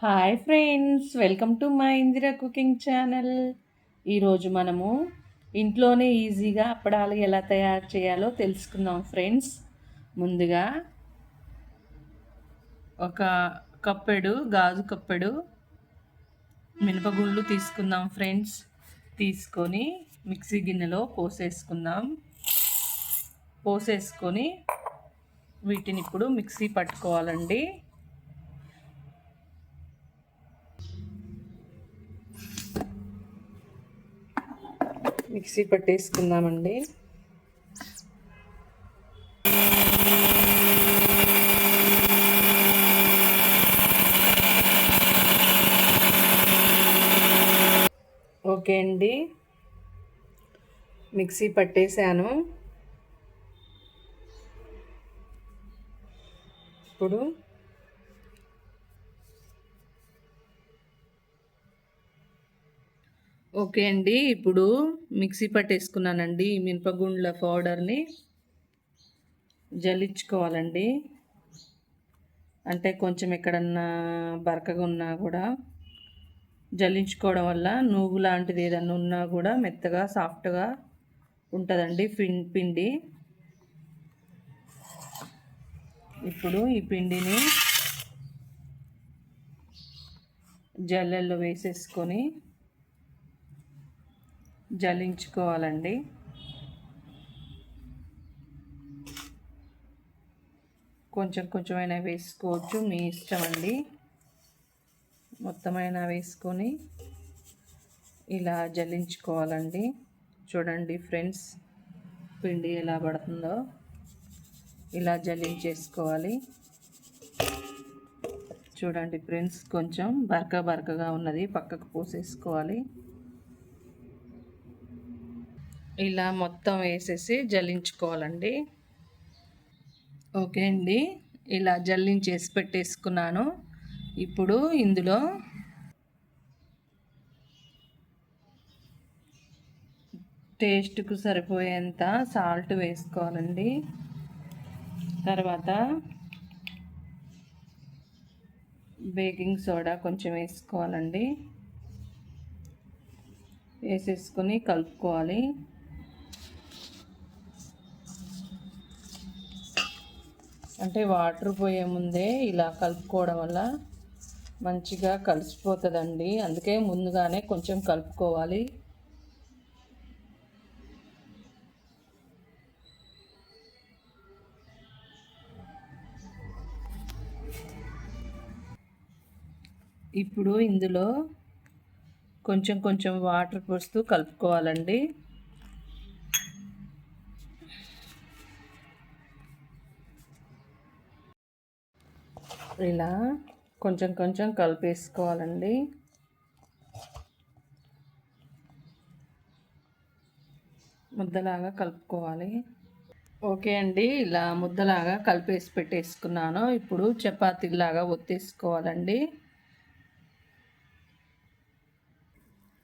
Hi friends welcome to my Indira cooking channel. ఈరోజు మనము ఇంట్లోనే ఈజీగా అప్పడాలు ఎలా తయారు చేయాలో తెలుసుకుందాం ఫ్రెండ్స్. ముందుగా ఒక కప్పెడు గాజు కప్పెడు మినపగుళ్ళు తీసుకుందాం ఫ్రెండ్స్. తీసుకొని మిక్సీ గిన్నెలో పోసేసుకుందాం. పోసేసుకొని వీటిని ఇప్పుడు మిక్సీ పట్టుకోవాలండి. మిక్సీ పట్టేసుకుందామండి. ఓకే అండి. మిక్సీ పట్టేశాను. ఇప్పుడు ఓకే అండి. ఇప్పుడు మిక్సీ పట్టేసుకున్నానండి ఈ మినపగుండ్ల పౌడర్ని. జల్లించుకోవాలండి. అంటే కొంచెం ఎక్కడన్నా బరకగా ఉన్నా కూడా జల్లించుకోవడం వల్ల నువ్వు లాంటిది ఏదన్నా ఉన్నా కూడా మెత్తగా సాఫ్ట్గా ఉంటుందండి పిండి. ఇప్పుడు ఈ పిండిని జల్లెల్లో వేసేసుకొని జల్లించుకోవాలండి కొంచెం కొంచెమైనా వేసుకోవచ్చు మీ ఇష్టం అండి. మొత్తమైనా వేసుకొని ఇలా జల్లించుకోవాలండి చూడండి ఫ్రెండ్స్ పిండి ఎలా పడుతుందో ఇలా జల్లించేసుకోవాలి చూడండి ఫ్రెండ్స్ కొంచెం బరక బరకగా ఉన్నది పక్కకు పోసేసుకోవాలి. ఇలా మొత్తం వేసేసి జల్లించుకోవాలండి. ఓకే అండి. ఇలా జల్లించేసి పెట్టేసుకున్నాను. ఇప్పుడు ఇందులో టేస్ట్కు సరిపోయేంత సాల్ట్ వేసుకోవాలండి. తర్వాత బేకింగ్ సోడా కొంచెం వేసుకోవాలండి. వేసేసుకొని కలుపుకోవాలి. అంటే వాటర్ పోయే ముందే ఇలా కలుపుకోవడం వల్ల మంచిగా కలిసిపోతుందండి. అందుకే ముందుగానే కొంచెం కలుపుకోవాలి. ఇప్పుడు ఇందులో కొంచెం కొంచెం వాటర్ పోస్తూ కలుపుకోవాలండి. ఇలా కొంచెం కొంచెం కలిపేసుకోవాలండి. ముద్దలాగా కలుపుకోవాలి. ఓకే అండి ఇలా ముద్దలాగా కలిపేసి పెట్టేసుకున్నాను. ఇప్పుడు చపాతీలాగా ఒత్తేసుకోవాలండి.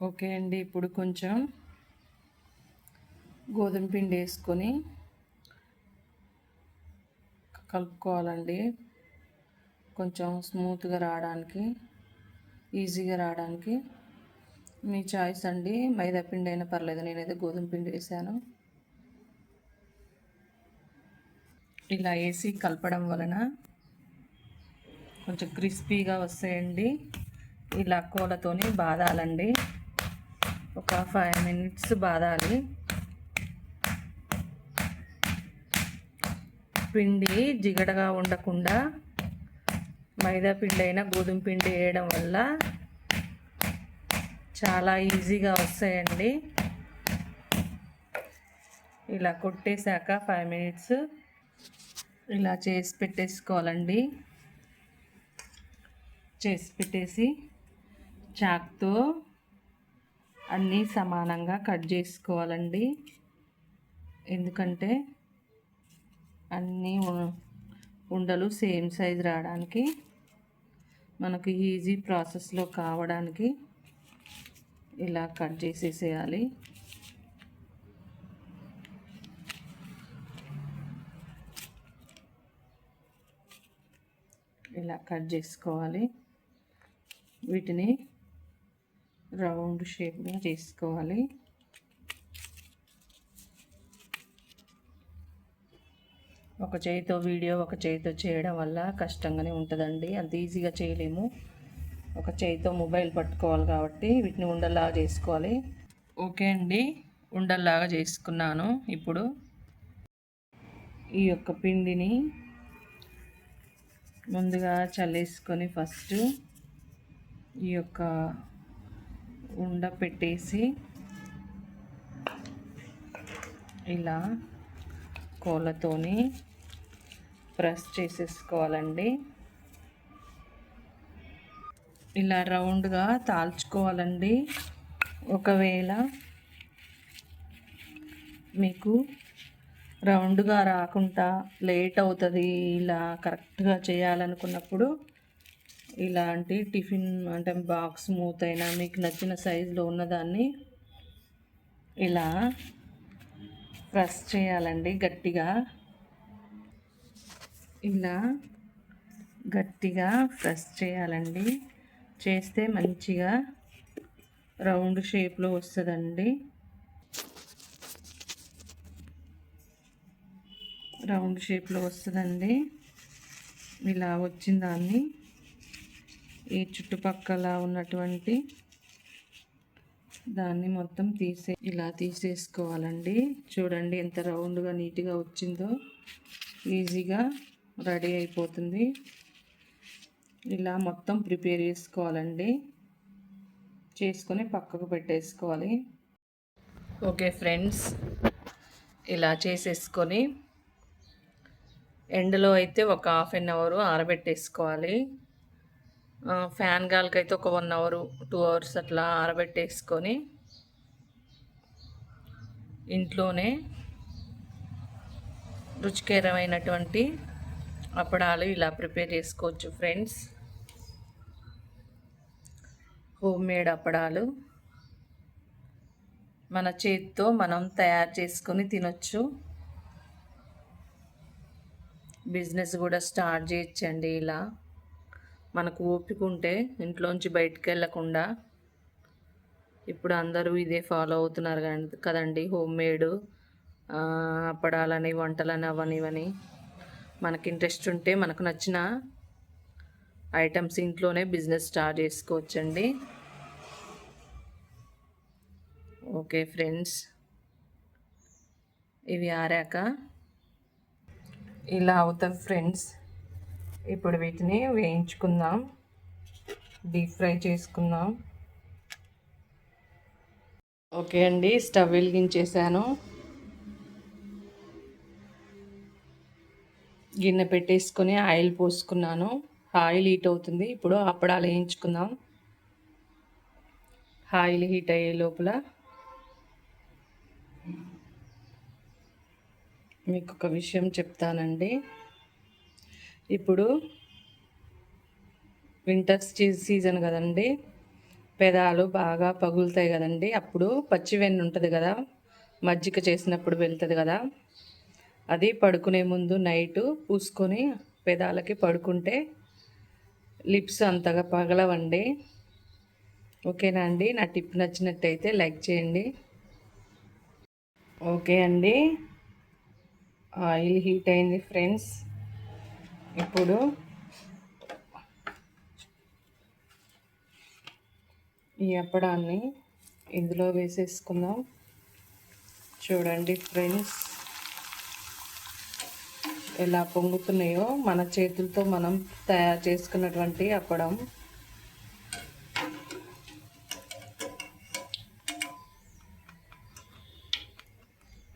ఓకే అండి ఇప్పుడు కొంచెం గోధుమ పిండి వేసుకొని కలుపుకోవాలండి. కొంచెం స్మూత్గా రావడానికి ఈజీగా రావడానికి మీ చాయిస్ అండి. మైదా పిండి అయినా పర్లేదు నేనైతే గోధుమ పిండి వేసాను. ఇలా వేసి కలపడం వలన కొంచెం క్రిస్పీగా వస్తాయండి. ఇలా కోలతోని బాదాలండి. ఒక ఫైవ్ మినిట్స్ బాదాలి. పిండి జిగడగా ఉండకుండా మైదా పిండి అయినా గోధుమ పిండి వేయడం వల్ల చాలా ఈజీగా వస్తాయండి. ఇలా కొట్టేశాక ఫైవ్ మినిట్స్ ఇలా చేసి పెట్టేసుకోవాలండి. చేసి పెట్టేసి చాక్తో అన్నీ సమానంగా కట్ చేసుకోవాలండి. ఎందుకంటే అన్నీ ఉండలు సేమ్ సైజ్ రావడానికి మనకు ఈజీ ప్రాసెస్లో కావడానికి ఇలా కట్ చేసేసేయాలి. ఇలా కట్ చేసుకోవాలి. వీటిని రౌండ్ షేప్గా చేసుకోవాలి. ఒక చేయితో వీడియో ఒక చేయితో చేయడం వల్ల కష్టంగానే ఉంటుందండి. అంత ఈజీగా చేయలేము. ఒక చేయితో మొబైల్ పట్టుకోవాలి కాబట్టి వీటిని ఉండల్లాగా చేసుకోవాలి. ఓకే అండి. ఉండల్లాగా చేసుకున్నాను ఇప్పుడు. ఈ యొక్క పిండిని ముందుగా చల్లేసుకొని ఫస్ట్ ఈ యొక్క ఉండ పెట్టేసి ఇలా కోళ్ళతోని ప్రెస్ చేసేసుకోవాలండి. ఇలా రౌండ్గా తాల్చుకోవాలండి. ఒకవేళ మీకు రౌండ్గా రాకుండా లేట్ అవుతుంది ఇలా కరెక్ట్గా చేయాలనుకున్నప్పుడు ఇలాంటి టిఫిన్ అంటే బాక్స్ మూత అయినా మీకు నచ్చిన సైజులో ఉన్నదాన్ని ఇలా ప్రెస్ చేయాలండి గట్టిగా. ఇలా గట్టిగా ప్రెస్ చేయాలండి. చేస్తే మంచిగా రౌండ్ షేప్లో వస్తుందండి. రౌండ్ షేప్లో వస్తుందండి. ఇలా వచ్చిన దాన్ని ఈ చుట్టుపక్కల ఉన్నటువంటి దాన్ని మొత్తం తీసే ఇలా తీసేసుకోవాలండి. చూడండి ఎంత రౌండ్గా నీట్గా వచ్చిందో. ఈజీగా రెడీ అయిపోతుంది. ఇలా మొత్తం ప్రిపేర్ చేసుకోవాలండి. చేసుకొని పక్కకు పెట్టేసుకోవాలి. ఓకే ఫ్రెండ్స్ ఇలా చేసేసుకొని ఎండలో అయితే ఒక హాఫ్ అన్ అవర్ ఆరబెట్టేసుకోవాలి. ఫ్యాన్ గాలికైతే ఒక వన్ అవర్ టూ అవర్స్ అట్లా ఆరబెట్టేసుకొని ఇంట్లోనే రుచికరమైనటువంటి అప్పడాలు ఇలా ప్రిపేర్ చేసుకోవచ్చు ఫ్రెండ్స్. హోమ్ మేడ్ అప్పడాలు. మన చేతితో మనం తయారు చేసుకొని తినొచ్చు. బిజినెస్ కూడా స్టార్ట్ చేయొచ్చండి ఇలా. మనకు ఓపిక ఉంటే ఇంట్లోంచి బయటకు వెళ్ళకుండా. ఇప్పుడు అందరూ ఇదే ఫాలో అవుతున్నారు కదండి హోమ్ మేడ్ అప్పడాలని వంటలని అవని ఇవని మనకి ఇంట్రెస్ట్ ఉంటే మనకు నచ్చిన ఐటమ్స్ ఇంట్లోనే బిజినెస్ స్టార్ట్ చేసుకోవచ్చండి. ఓకే ఫ్రెండ్స్ ఇవి ఆరాక. ఇలా అవుతాం ఫ్రెండ్స్ ఇప్పుడు వీటిని వేయించుకుందాం. డీప్ ఫ్రై చేసుకుందాం. ఓకే అండి స్టవ్ వెలిగించేసాను గిన్నె పెట్టేసుకొని ఆయిల్ పోసుకున్నాను. ఆయిల్ హీట్ అవుతుంది. ఇప్పుడు అప్పడాలు వేయించుకుందాం. ఆయిల్ హీట్ అయ్యే లోపల మీకు ఒక విషయం చెప్తానండి. ఇప్పుడు వింటర్ సీజన్ కదండి. పెదాలు బాగా పగులుతాయి కదండి. అప్పుడు పచ్చి వెన్ను ఉంటుంది కదా. మజ్జిగ చేసినప్పుడు వెళ్తుంది కదా. అది పడుకునే ముందు నైటు పూసుకొని పెదాలకి పడుకుంటే లిప్స్ అంతగా పగలవండి. ఓకేనా అండి? నా టిప్ నచ్చినట్టయితే లైక్ చేయండి. ఓకే అండి. ఆయిల్ హీట్ అయింది ఫ్రెండ్స్. ఇప్పుడు ఈ అప్పడాన్ని ఇందులో వేసేసుకుందాం. చూడండి ఫ్రెండ్స్. ఎలా పొంగుతున్నాయో మన చేతులతో మనం తయారు చేసుకున్నటువంటి అప్పడం.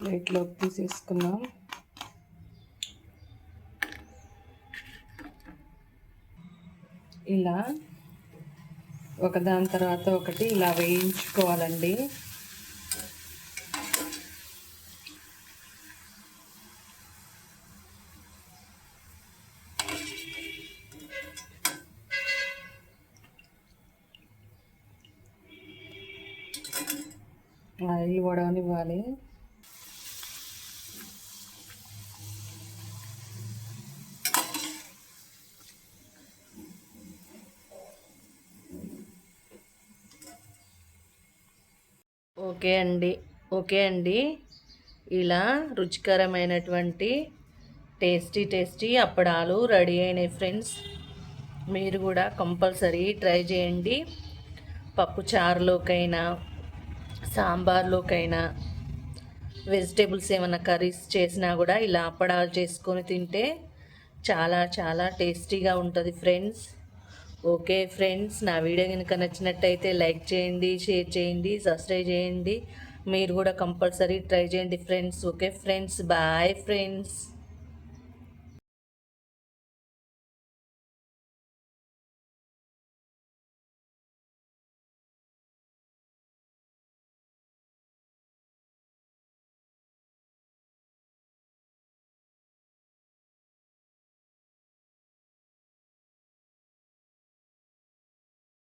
ప్లేట్లోకి తీసేసుకుందాం. ఇలా ఒకదాని తర్వాత ఒకటి ఇలా వేయించుకోవాలండి. ఈ వడవనివ్వాలి ఓకే అండి ఓకే అండి. ఇలా రుచికరమైనటువంటి టేస్టీ టేస్టీ అప్పడాలు రెడీ అయినాయి ఫ్రెండ్స్. మీరు కూడా కంపల్సరీ ట్రై చేయండి. పప్పు చారులోకైనా సాంబార్లోకైనా వెజిటేబుల్స్ ఏమైనా కర్రీస్ చేసినా కూడా ఇలా అప్పడాలు చేసుకొని తింటే చాలా చాలా టేస్టీగా ఉంటుంది ఫ్రెండ్స్. ఓకే ఫ్రెండ్స్ నా వీడియో కనుక నచ్చినట్టయితే లైక్ చేయండి షేర్ చేయండి సబ్స్క్రైబ్ చేయండి. మీరు కూడా కంపల్సరీ ట్రై చేయండి friends. Okay friends bye friends.